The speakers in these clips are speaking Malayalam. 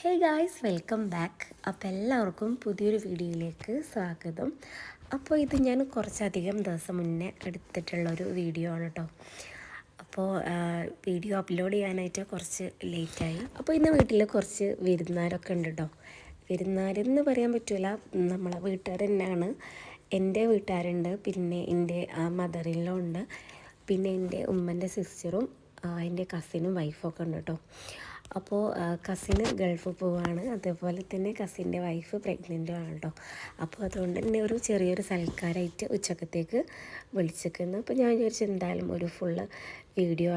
ഹേ ഗായ്സ് വെൽക്കം ബാക്ക് അപ്പോൾ എല്ലാവർക്കും പുതിയൊരു വീഡിയോയിലേക്ക് സ്വാഗതം. അപ്പോൾ ഇത് ഞാൻ കുറച്ചധികം ദിവസം മുന്നേ എടുത്തിട്ടുള്ളൊരു വീഡിയോ ആണ് കേട്ടോ അപ്പോൾ വീഡിയോ അപ്ലോഡ് ചെയ്യാനായിട്ട് കുറച്ച് ലേറ്റായി അപ്പോൾ ഇന്ന് വീട്ടിൽ കുറച്ച് വിരുന്നാരൊക്കെ ഉണ്ട് കേട്ടോ വിരുന്നാരെന്ന് പറയാൻ പറ്റില്ല നമ്മളെ വീട്ടുകാർ തന്നെയാണ്. എന്റെ വീട്ടുകാരുണ്ട് പിന്നെ എന്റെ മദറിലോ ഉണ്ട്. പിന്നെ എന്റെ ഉമ്മന്റെ സിസ്റ്ററും എന്റെ കസിനും വൈഫൊക്കെ ഉണ്ട് കേട്ടോ അപ്പോൾ കസിന് ഗൾഫ് പോവാണ്. അതേപോലെ തന്നെ കസിന്റെ വൈഫ് പ്രഗ്നന്റും ആണ് കേട്ടോ അപ്പോൾ അതുകൊണ്ട് തന്നെ ഒരു ചെറിയൊരു സൽക്കാരമായിട്ട് ഉച്ചക്കത്തേക്ക് വിളിച്ചിരിക്കുന്നു. അപ്പോൾ ഞാൻ വിചാരിച്ചു എന്തായാലും ഒരു ഫുള്ള് വീഡിയോ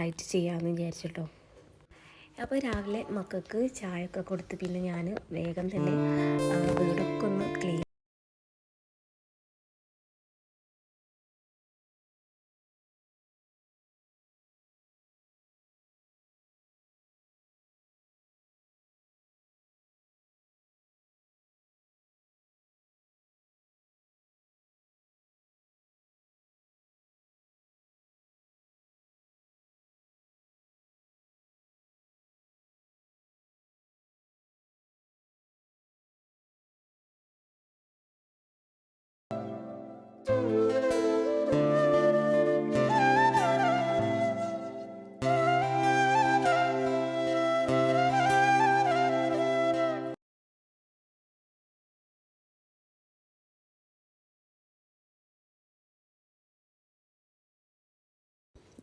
ആയിട്ട് ചെയ്യാമെന്ന് വിചാരിച്ചിട്ടോ. അപ്പോൾ രാവിലെ മക്കൾക്ക് ചായ ഒക്കെ കൊടുത്ത് പിന്നെ ഞാൻ വേഗം തന്നെ വീടൊക്കെ ഒന്ന് ക്ലീൻ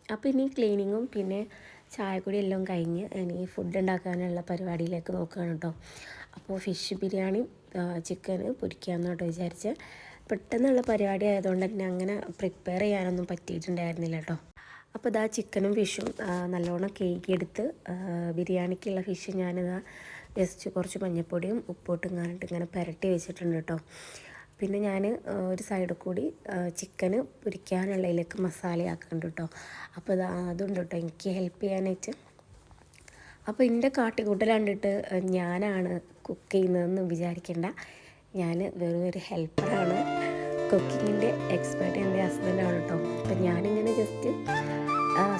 അപ്പോൾ ഇനി ക്ലീനിങ്ങും പിന്നെ ചായക്കുടി എല്ലാം കഴിഞ്ഞ് ഇനി ഫുഡ് ഉണ്ടാക്കാനുള്ള പരിപാടിയിലേക്ക് നോക്കുകയാണ് കേട്ടോ അപ്പോൾ ഫിഷ് ബിരിയാണി ചിക്കൻ പൊരിക്കാമെന്ന് കേട്ടോ വിചാരിച്ച്. പെട്ടെന്നുള്ള പരിപാടി ആയതുകൊണ്ട് തന്നെ അങ്ങനെ പ്രിപ്പയർ ചെയ്യാനൊന്നും പറ്റിയിട്ടുണ്ടായിരുന്നില്ല കേട്ടോ അപ്പോൾ ഇതാ ചിക്കനും ഫിഷും നല്ലോണം കേക്ക് എടുത്ത് ബിരിയാണിക്കുള്ള ഫിഷ് ഞാനിതാ ജസ്റ്റ് കുറച്ച് മഞ്ഞൾപ്പൊടിയും ഉപ്പോട്ടും കാണിട്ട് ഇങ്ങനെ പുരട്ടി വെച്ചിട്ടുണ്ട് കേട്ടോ പിന്നെ ഞാൻ ഒരു സൈഡിൽ കൂടി ചിക്കന് പൊരിക്കാനുള്ളതിലേക്ക് മസാലയാക്കുന്നുണ്ട് കേട്ടോ അപ്പോൾ ഇത് അതുണ്ട് കേട്ടോ എനിക്ക് ഹെൽപ്പ് ചെയ്യാനായിട്ട്. അപ്പോൾ എന്റെ കാട്ടിക്കൂട്ടൽ കണ്ടിട്ട് ഞാനാണ് കുക്ക് ചെയ്യുന്നതെന്ന് വിചാരിക്കേണ്ട. ഞാൻ വെറും ഒരു ഹെൽപ്പറാണ് കുക്കിങ്ങിന്റെ എക്സ്പേർട്ട് എന്റെ ഹസ്ബൻഡാണ് കേട്ടോ അപ്പം ഞാനിങ്ങനെ ജസ്റ്റ്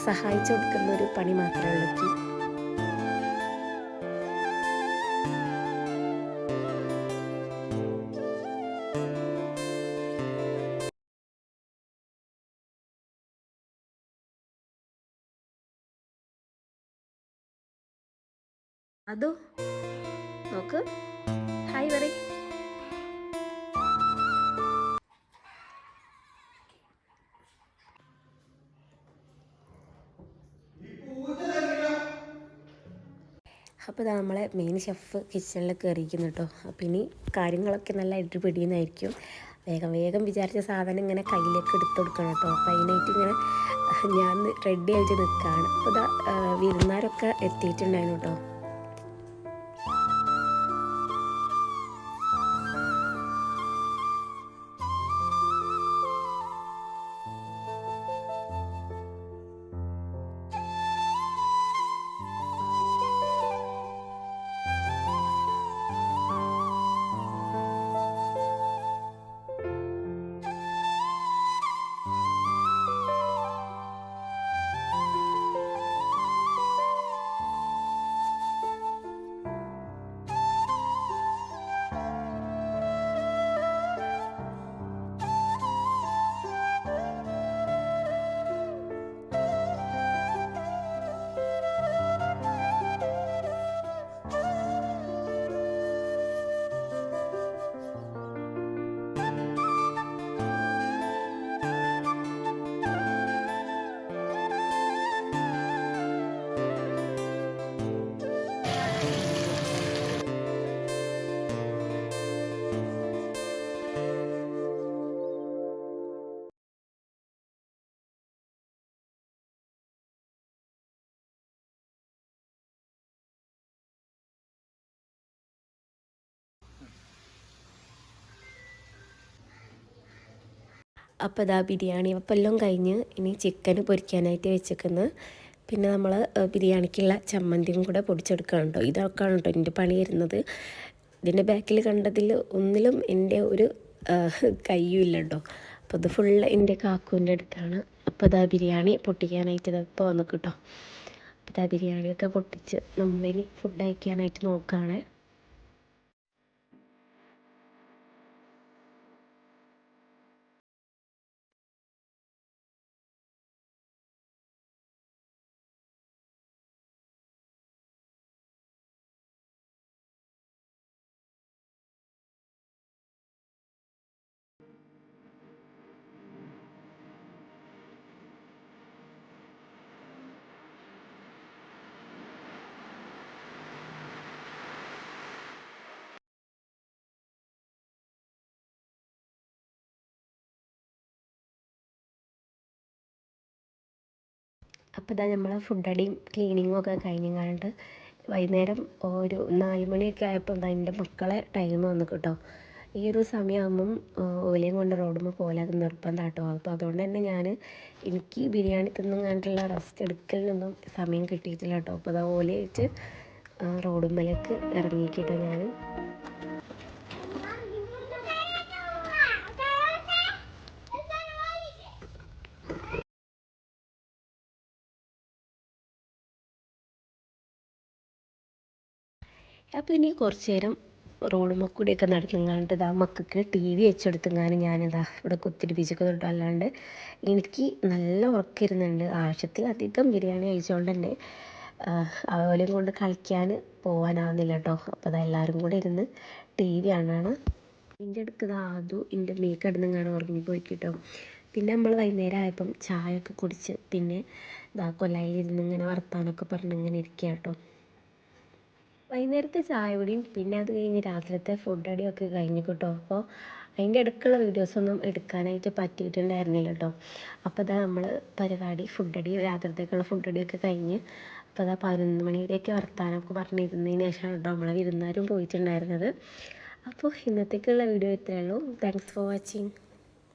സഹായിച്ചു കൊടുക്കുന്ന ഒരു പണി മാത്രമേ ഉള്ളൂ അതോ നോക്ക്. ഹായ് പറ അപ്പോൾ ഇതാ നമ്മളെ മെയിൻ ഷെഫ് കിച്ചണിൽ കയറിയിരിക്കുന്നു കേട്ടോ അപ്പോൾ ഇനി കാര്യങ്ങളൊക്കെ നല്ല ഇട്ടുപിടിയുന്നതായിരിക്കും വേഗം വേഗം വിചാരിച്ച സാധനം ഇങ്ങനെ കയ്യിലേക്ക് എടുത്തു കൊടുക്കണം കേട്ടോ അപ്പോൾ അതിനായിട്ട് ഇങ്ങനെ ഞാൻ റെഡി ആയിട്ട് നിൽക്കുകയാണ് അപ്പോൾ ഇതാ വിരുന്നാരൊക്കെ എത്തിയിട്ടുണ്ടായിരുന്നു കേട്ടോ അപ്പോൾ ഇതാ ബിരിയാണി അപ്പം എല്ലാം കഴിഞ്ഞ് ഇനി ചിക്കൻ പൊരിക്കാനായിട്ട് വെച്ചേക്കുന്നത് പിന്നെ നമ്മൾ ബിരിയാണിക്കുള്ള ചമ്മന്തിയും കൂടെ പൊടിച്ചെടുക്കുകയാണ് കേട്ടോ ഇതൊക്കെയാണ് കേട്ടോ എന്റെ പണി വരുന്നത്. ഇതിന്റെ ബാക്കിൽ കണ്ടതിൽ ഒന്നിലും എന്റെ ഒരു കയ്യും ഇല്ല കേട്ടോ അപ്പോൾ ഇത് ഫുള്ള് എന്റെ കാക്കുവിന്റെ അടുത്താണ്. അപ്പോൾ ഇതാ ബിരിയാണി പൊട്ടിക്കാനായിട്ട് ഇപ്പോൾ വന്നു കേട്ടോ അപ്പോൾ ഇതാ ബിരിയാണിയൊക്കെ പൊട്ടിച്ച് നമ്മളിനി ഫുഡ് അയക്കാനായിട്ട് നോക്കുകയാണ് അപ്പോൾ ദാ നമ്മൾ ഫുഡ് അടിയും ക്ലീനിങ്ങും ഒക്കെ കഴിഞ്ഞങ്ങാണ്ട് വൈകുന്നേരം ഒരു നാല് മണിയൊക്കെ ആയപ്പോൾ ദാ എന്റെ മക്കളെ ടൈം വന്നു കേട്ടോ. ഈ ഒരു സമയമാകുമ്പം ഓലയും കൊണ്ട് റോഡുമ്പോൾ പോലെ അത് നിർബന്ധം കേട്ടോ അപ്പോൾ അതുകൊണ്ട് തന്നെ ഞാൻ എനിക്ക് ബിരിയാണി തിന്നും rest റെസ്റ്റ് എടുക്കലിനൊന്നും സമയം കിട്ടിയിട്ടില്ല കേട്ടോ. അപ്പോൾ ദാ ഓല വെച്ച് റോഡുമ്മലേക്ക് ഇറങ്ങിക്കിട്ടോ ഞാൻ അപ്പോൾ ഇനി കുറച്ച് നേരം റോഡുമ്മ കൂടിയൊക്കെ നടന്നുങ്ങാണ്ട് ഇതാ മക്കൾക്ക് ടി വി വെച്ചെടുത്തുങ്ങാനും ഞാനിതാ ഇവിടെ കുത്തിരിപ്പിച്ചൊക്കെ തൊട്ടു അല്ലാണ്ട് എനിക്ക് നല്ല ഉറക്കിരുന്നുണ്ട്. ആവശ്യത്തിലധികം ബിരിയാണി കഴിച്ചുകൊണ്ട് തന്നെ അതുപോലെയും കൊണ്ട് കളിക്കാൻ പോകാനാവുന്നില്ല കേട്ടോ അപ്പോൾ അതാ എല്ലാവരും കൂടെ ഇരുന്ന് ടി വി കാണാണ്. എന്റെ അടുക്ക് ആദു എന്റെ മേക്ക് കിടന്നിങ്ങാണ് ഉറങ്ങിപ്പോയി കേട്ടോ പിന്നെ നമ്മൾ വൈകുന്നേരം ആയപ്പം ചായ ഒക്കെ കുടിച്ച് പിന്നെ ഇതാ കൊല്ലായിലിരുന്ന് ഇങ്ങനെ വർത്താനമൊക്കെ പറഞ്ഞ് ഇങ്ങനെ കേട്ടോ വൈകുന്നേരത്തെ ചായ കുടിയും പിന്നെ അത് കഴിഞ്ഞ് രാത്രിത്തെ ഫുഡ് അടിയൊക്കെ കഴിഞ്ഞു കേട്ടോ. അപ്പോൾ അതിന്റെ ഇടയ്ക്കുള്ള വീഡിയോസൊന്നും എടുക്കാനായിട്ട് പറ്റിയിട്ടുണ്ടായിരുന്നില്ല കേട്ടോ. അപ്പോൾ അതാ നമ്മൾ പരിപാടി ഫുഡ് അടി രാത്രിത്തേക്കുള്ള ഫുഡ് അടിയൊക്കെ കഴിഞ്ഞ് അപ്പോൾ അതാ പതിനൊന്ന് മണിവരെയൊക്കെ വർത്താനമൊക്കെ പറഞ്ഞിരുന്നതിന് ശേഷമാണ് കേട്ടോ നമ്മളെ വിരുന്നുകാരും പോയിട്ടുണ്ടായിരുന്നത്. അപ്പോൾ ഇന്നത്തേക്കുള്ള വീഡിയോ ഇത്രയേ താങ്ക്സ് ഫോർ വാച്ചിങ്